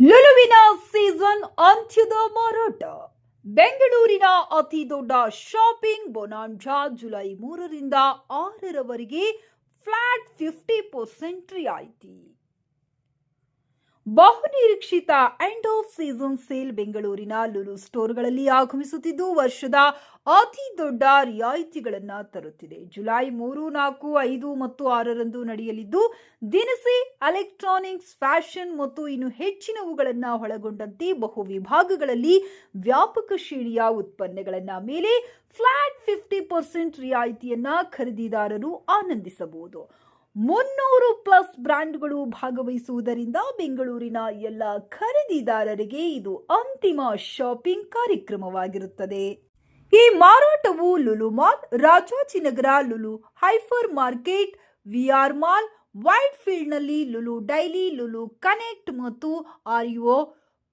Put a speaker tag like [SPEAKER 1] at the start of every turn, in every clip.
[SPEAKER 1] ಲುಲುವಿನ season ಅಂತ್ಯದ ಮಾರಾಟ. ಬೆಂಗಳೂರಿನ ಅತಿ ದೊಡ್ಡ ಶಾಪಿಂಗ್ ಬೊನಾಂಜಾ ಜುಲೈ ಮೂರರಿಂದ ಆರರವರೆಗೆ ಫ್ಲಾಟ್ ಫಿಫ್ಟಿ ಪರ್ಸೆಂಟ್ ರಿಯಾಯಿತಿ. ಬಹುನಿರೀಕ್ಷಿತ ಎಂಡ್ ಆಫ್ ಸೀಸನ್ ಸೇಲ್ ಬೆಂಗಳೂರಿನ ಲುಲು ಸ್ಟೋರ್ಗಳಲ್ಲಿ ಆಗಮಿಸುತ್ತಿದ್ದು, ವರ್ಷದ ಅತಿ ದೊಡ್ಡ ರಿಯಾಯಿತಿಗಳನ್ನು ತರುತ್ತಿದೆ. ಜುಲೈ ಮೂರು, ನಾಲ್ಕು, ಐದು ಮತ್ತು ಆರರಂದು ನಡೆಯಲಿದ್ದು, ದಿನಸಿ ಎಲೆಕ್ಟ್ರಾನಿಕ್ಸ್ ಫ್ಯಾಷನ್ ಮತ್ತು ಇನ್ನು ಹೆಚ್ಚಿನವುಗಳನ್ನು ಒಳಗೊಂಡಂತೆ ಬಹು ವಿಭಾಗಗಳಲ್ಲಿ ವ್ಯಾಪಕ ಶ್ರೇಣಿಯ ಉತ್ಪನ್ನಗಳನ್ನ ಮೇಲೆ ಫ್ಲಾಟ್ ಫಿಫ್ಟಿ ಪರ್ಸೆಂಟ್ ರಿಯಾಯಿತಿಯನ್ನ ಖರೀದಿದಾರರು ಆನಂದಿಸಬಹುದು. ಮುನ್ನೂರು ಪ್ಲಸ್ ಬ್ರ್ಯಾಂಡ್ಗಳು ಭಾಗವಹಿಸುವುದರಿಂದ ಬೆಂಗಳೂರಿನ ಎಲ್ಲ ಖರೀದಿದಾರರಿಗೆ ಇದು ಅಂತಿಮ ಶಾಪಿಂಗ್ ಕಾರ್ಯಕ್ರಮವಾಗಿರುತ್ತದೆ. ಈ ಮಾರಾಟವು Lulu mall Rajajinagar Lulu hyper market, VR mall white ಫೀಲ್ಡ್ನಲ್ಲಿ Lulu daily, Lulu connect ಮತ್ತು ಆರ್ಯುಒ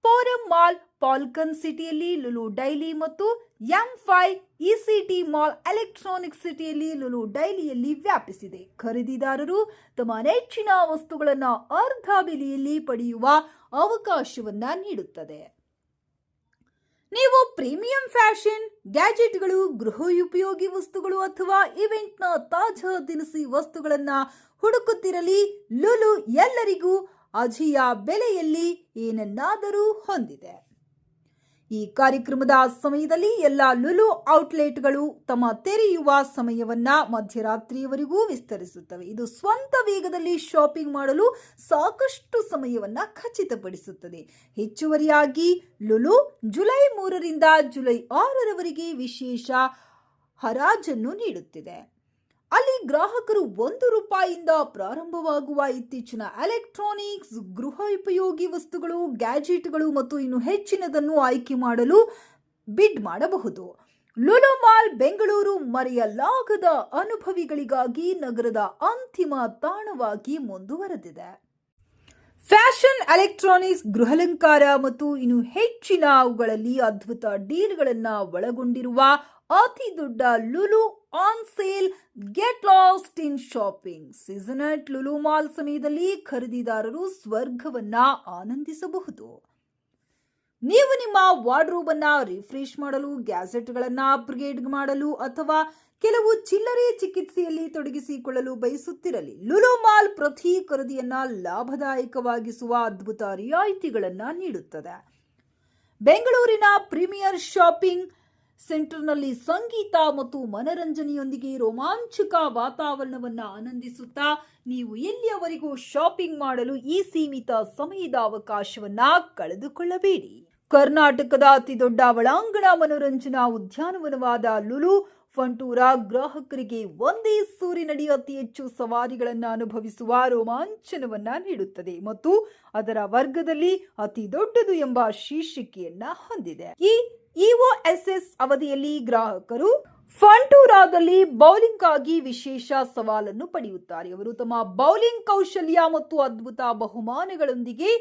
[SPEAKER 1] ಫೋರಂ ಮಾಲ್, ಪಾಲ್ಕನ್ ಸಿಟಿಯಲ್ಲಿ ಲುಲು ಡೈಲಿ ಮತ್ತು M five E city mall electronic ಸಿಟಿಯಲ್ಲಿ ಲುಲು ಡೈಲಿಯಲ್ಲಿ ವ್ಯಾಪಿಸಿದೆ. ಖರೀದಿದಾರರು ತಮ್ಮ ನೆಚ್ಚಿನ ವಸ್ತುಗಳನ್ನು ಅರ್ಧ ಬೆಲೆಯಲ್ಲಿ ಪಡೆಯುವ ಅವಕಾಶವನ್ನ ನೀಡುತ್ತದೆ. ನೀವು ಪ್ರೀಮಿಯಂ ಫ್ಯಾಷನ್, ಗ್ಯಾಜೆಟ್ಗಳು, ಗೃಹೋಪಯೋಗಿ ವಸ್ತುಗಳು ಅಥವಾ ಇವೆಂಟ್ನ ತಾಜಾ ದಿನಸಿ ವಸ್ತುಗಳನ್ನು ಹುಡುಕುತ್ತಿರಲಿ, ಲುಲು ಎಲ್ಲರಿಗೂ ಅಜಿಯ ಬೆಲೆಯಲ್ಲಿ ಏನನ್ನಾದರೂ ಹೊಂದಿದೆ. ಈ ಕಾರ್ಯಕ್ರಮದ ಸಮಯದಲ್ಲಿ ಎಲ್ಲ ಲುಲು ಔಟ್ಲೆಟ್ಗಳು ತಮ್ಮ ತೆರೆಯುವ ಸಮಯವನ್ನ ಮಧ್ಯರಾತ್ರಿಯವರೆಗೂ ವಿಸ್ತರಿಸುತ್ತವೆ. ಇದು ಸ್ವಂತ ವೇಗದಲ್ಲಿ ಶಾಪಿಂಗ್ ಮಾಡಲು ಸಾಕಷ್ಟು ಸಮಯವನ್ನ ಖಚಿತಪಡಿಸುತ್ತದೆ. ಹೆಚ್ಚುವರಿಯಾಗಿ ಲುಲು ಜುಲೈ ಮೂರರಿಂದ ಜುಲೈ ಆರರವರೆಗೆ ವಿಶೇಷ ಹರಾಜನ್ನು ನೀಡುತ್ತಿದೆ. ಅಲ್ಲಿ ಗ್ರಾಹಕರು ಒಂದು ರೂಪಾಯಿಯಿಂದ ಪ್ರಾರಂಭವಾಗುವ ಇತ್ತೀಚಿನ ಎಲೆಕ್ಟ್ರಾನಿಕ್ಸ್, ಗೃಹೋಪಯೋಗಿ ವಸ್ತುಗಳು, ಗ್ಯಾಜೆಟ್ಗಳು ಮತ್ತು ಇನ್ನು ಹೆಚ್ಚಿನದನ್ನು ಆಯ್ಕೆ ಮಾಡಲು ಬಿಡ್ ಮಾಡಬಹುದು. ಲುಲು ಮಾಲ್ ಬೆಂಗಳೂರು ಮರೆಯಲಾಗದ ಅನುಭವಿಗಳಿಗಾಗಿ ನಗರದ ಅಂತಿಮ ತಾಣವಾಗಿ ಮುಂದುವರೆದಿದೆ. ಫ್ಯಾಷನ್, ಎಲೆಕ್ಟ್ರಾನಿಕ್ಸ್, ಗೃಹಲಂಕಾರ ಮತ್ತು ಇನ್ನು ಹೆಚ್ಚಿನ ಅವುಗಳಲ್ಲಿ ಅದ್ಭುತ ಡೀಲ್ಗಳನ್ನು ಒಳಗೊಂಡಿರುವ ಅತಿ ದೊಡ್ಡ Lulu on sale get lost in shopping season at Lulu mall ಸಮಯದಲ್ಲಿ ಖರೀದಿದಾರರು ಸ್ವರ್ಗವನ್ನ ಆನಂದಿಸಬಹುದು. ನೀವು ನಿಮ್ಮ ವಾರ್ಡ್ರೋಬ್ ಅನ್ನ ರಿಫ್ರೆಶ್ ಮಾಡಲು ಗ್ಯಾಸೆಟ್ಗಳನ್ನು ಅಪ್ಗ್ರೇಡ್ ಮಾಡಲು ಅಥವಾ ಕೆಲವು ಚಿಲ್ಲರೆ ಚಿಕಿತ್ಸೆಯಲ್ಲಿ ತೊಡಗಿಸಿಕೊಳ್ಳಲು ಬಯಸುತ್ತಿರಲಿ. ಲುಲು ಮಾಲ್ ಪ್ರತಿ ಖರೀದಿಯನ್ನ ಲಾಭದಾಯಕವಾಗಿಸುವ ಅದ್ಭುತ ರಿಯಾಯಿತಿಗಳನ್ನು ನೀಡುತ್ತದೆ. ಬೆಂಗಳೂರಿನ ಪ್ರೀಮಿಯರ್ ಶಾಪಿಂಗ್ ಸೆಂಟರ್ನಲ್ಲಿ ಸಂಗೀತ ಮತ್ತು ಮನರಂಜನೆಯೊಂದಿಗೆ ರೋಮಾಂಚಕ ವಾತಾವರಣವನ್ನು ಆನಂದಿಸುತ್ತಾ ನೀವು ಎಲ್ಲಿಯವರೆಗೂ ಶಾಪಿಂಗ್ ಮಾಡಲು ಈ ಸೀಮಿತ ಸಮಯದ ಅವಕಾಶವನ್ನ ಕಳೆದುಕೊಳ್ಳಬೇಡಿ. ಕರ್ನಾಟಕದ ಅತಿ ದೊಡ್ಡ ಒಳಾಂಗಣ ಮನೋರಂಜನಾ ಉದ್ಯಾನವನವಾದ ಲುಲು ಫಂಟೂರ ಗ್ರಾಹಕರಿಗೆ ಒಂದೇ ಸೂರಿನಡಿ ಅತಿ ಹೆಚ್ಚು ಸವಾರಿಗಳನ್ನು ಅನುಭವಿಸುವ ರೋಮಾಂಚನವನ್ನ ನೀಡುತ್ತದೆ ಮತ್ತು ಅದರ ವರ್ಗದಲ್ಲಿ ಅತಿ ದೊಡ್ಡದು ಎಂಬ ಶೀರ್ಷಿಕೆಯನ್ನ ಹೊಂದಿದೆ. ಈ ಇಒಎಸ್ಎಸ್ ಅವಧಿಯಲ್ಲಿ ಗ್ರಾಹಕರು ಫಂಟೂರಾದಲ್ಲಿ ಬೌಲಿಂಗ್ ಆಗಿ ವಿಶೇಷ ಸವಾಲನ್ನು ಪಡೆಯುತ್ತಾರೆ. ಅವರು ತಮ್ಮ ಬೌಲಿಂಗ್ ಕೌಶಲ್ಯ ಮತ್ತು ಅದ್ಭುತ ಬಹುಮಾನಗಳೊಂದಿಗೆ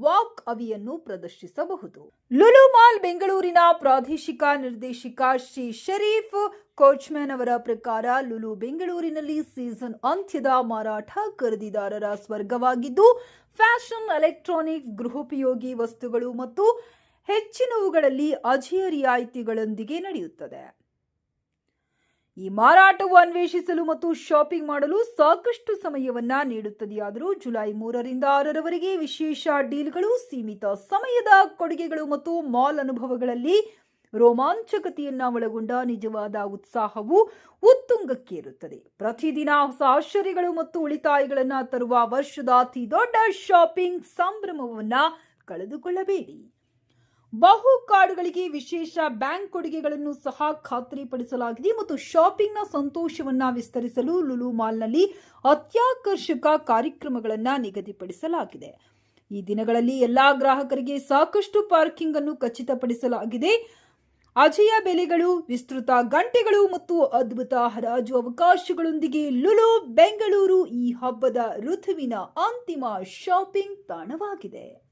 [SPEAKER 1] ವಾಕ್ ಅವಿಯನ್ನು ಪ್ರದರ್ಶಿಸಬಹುದು. ಲುಲು ಮಾಲ್ ಬೆಂಗಳೂರಿನ ಪ್ರಾದೇಶಿಕ ನಿರ್ದೇಶಕ ಶ್ರೀ ಶರೀಫ್, ಕೋಚ್ಮ್ಯಾನ್ ಅವರ ಪ್ರಕಾರ ಲುಲು ಬೆಂಗಳೂರಿನಲ್ಲಿ ಸೀಸನ್ ಅಂತ್ಯದ ಮಾರಾಟ ಖರೀದಿದಾರರ ಸ್ವರ್ಗವಾಗಿದ್ದು, ಫ್ಯಾಷನ್ ಎಲೆಕ್ಟ್ರಾನಿಕ್ ಗೃಹೋಪಯೋಗಿ ವಸ್ತುಗಳು ಮತ್ತು ಹೆಚ್ಚಿನವುಗಳಲ್ಲಿ ಅಜೇಯ ರಿಯಾಯಿತಿಗಳೊಂದಿಗೆ ನಡೆಯುತ್ತದೆ. ಈ ಮಾರಾಟವು ಅನ್ವೇಷಿಸಲು ಮತ್ತು ಶಾಪಿಂಗ್ ಮಾಡಲು ಸಾಕಷ್ಟು ಸಮಯವನ್ನ ನೀಡುತ್ತದೆಯಾದರೂ ಜುಲೈ ಮೂರರಿಂದ ಆರರವರೆಗೆ ವಿಶೇಷ ಡೀಲ್ಗಳು, ಸೀಮಿತ ಸಮಯದ ಕೊಡುಗೆಗಳು ಮತ್ತು ಮಾಲ್ ಅನುಭವಗಳಲ್ಲಿ ರೋಮಾಂಚಕತೆಯನ್ನ ಒಳಗೊಂಡ ನಿಜವಾದ ಉತ್ಸಾಹವು ಉತ್ತುಂಗಕ್ಕೇರುತ್ತದೆ. ಪ್ರತಿದಿನ ಹೊಸ ಆಶ್ಚರ್ಯಗಳು ಮತ್ತು ಉಳಿತಾಯಗಳನ್ನು ತರುವ ವರ್ಷದ ಅತಿ ದೊಡ್ಡ ಶಾಪಿಂಗ್ ಸಂಭ್ರಮವನ್ನ ಕಳೆದುಕೊಳ್ಳಬೇಡಿ. ಬಹು ಕಾರ್ಡ್ಗಳಿಗೆ ವಿಶೇಷ ಬ್ಯಾಂಕ್ ಕೊಡುಗೆಗಳನ್ನು ಸಹ ಖಾತ್ರಿಪಡಿಸಲಾಗಿದೆ ಮತ್ತು ಶಾಪಿಂಗ್ನ ಸಂತೋಷವನ್ನ ವಿಸ್ತರಿಸಲು ಲುಲು ಮಾಲ್ನಲ್ಲಿ ಅತ್ಯಾಕರ್ಷಕ ಕಾರ್ಯಕ್ರಮಗಳನ್ನು ನಿಗದಿಪಡಿಸಲಾಗಿದೆ. ಈ ದಿನಗಳಲ್ಲಿ ಎಲ್ಲಾ ಗ್ರಾಹಕರಿಗೆ ಸಾಕಷ್ಟು ಪಾರ್ಕಿಂಗ್ ಅನ್ನು ಖಚಿತಪಡಿಸಲಾಗಿದೆ. ಅಜಯ ಬೆಲೆಗಳು, ವಿಸ್ತೃತ ಗಂಟೆಗಳು ಮತ್ತು ಅದ್ಭುತ ಹರಾಜು ಅವಕಾಶಗಳೊಂದಿಗೆ ಲುಲು, ಬೆಂಗಳೂರು ಈ ಹಬ್ಬದ ಋತುವಿನ ಅಂತಿಮ ಶಾಪಿಂಗ್ ತಾಣವಾಗಿದೆ.